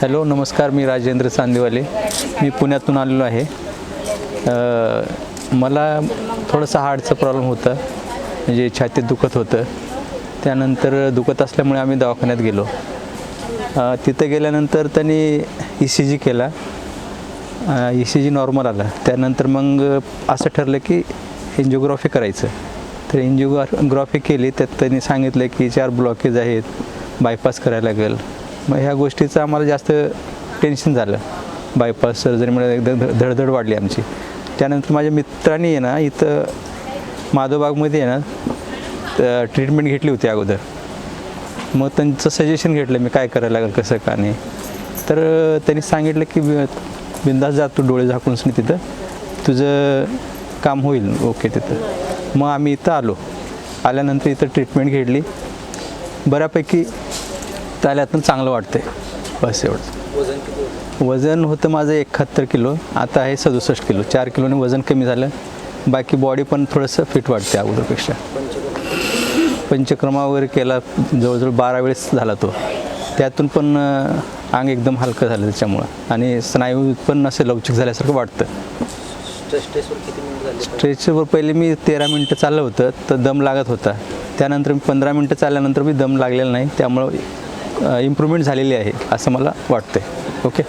Hello नमस्कार मी राजेंद्र चांदेवाले मी पुण्यातून आलेलो आहे. मला थोडंसं हार्टचं प्रॉब्लेम होता. म्हणजे छातीत दुखत होतं. त्यानंतर दुखत असल्यामुळे आम्ही दवाखान्यात गेलो. तिथं गेल्यानंतर त्यांनी ई सी जी केला. ई सी जी नॉर्मल आला. त्यानंतर मग असं ठरलं की एन्जिओग्राफी करायचं. तर एन्जिओग्राफी केली. त्यात त्यांनी सांगितलं की चार ब्लॉकेज आहेत. बायपास करायला लागेल. मग ह्या गोष्टीचं आम्हाला जास्त टेन्शन झालं. बायपास सर्जरीमुळे एकदम ध- धडधड वाढली आमची. त्यानंतर माझ्या मित्रांनी आहे ना इथं माधवबागमध्ये आहे ना ट्रीटमेंट घेतली होती अगोदर. मग त्यांचं सजेशन घेतलं मी काय करायला लागेल कसं का नाही. तर त्यांनी सांगितलं की बिंदास जा तू डोळे झाकूनच नाही तिथं. तुझं काम होईल. ओके तिथं. मग आम्ही इथं आलो. आल्यानंतर इथं ट्रीटमेंट घेतली. बऱ्यापैकी त्याल्यातून चांगलं वाटतंय. बस एवढं वजन होतं? माझं एकाहत्तर किलो आता आहे सदुसष्ट किलो. चार किलोने वजन कमी झालं. बाकी बॉडी पण थोडंसं फिट वाटते अगोदरपेक्षा. पंचक्रमा वगैरे केला जवळजवळ बारा वेळेस झाला तो. त्यातून पण अंग एकदम हलकं झालं त्याच्यामुळं. आणि स्नायू पण असं लवचिक झाल्यासारखं वाटतं. स्ट्रेचवर पहिले मी तेरा मिनटं चाललं होतं तर दम लागत होता. त्यानंतर मी पंधरा मिनटं चालल्यानंतर मी दम लागलेला नाही. त्यामुळं इम्प्रूव्हमेंट झालेली आहे असं मला वाटतंय. ओके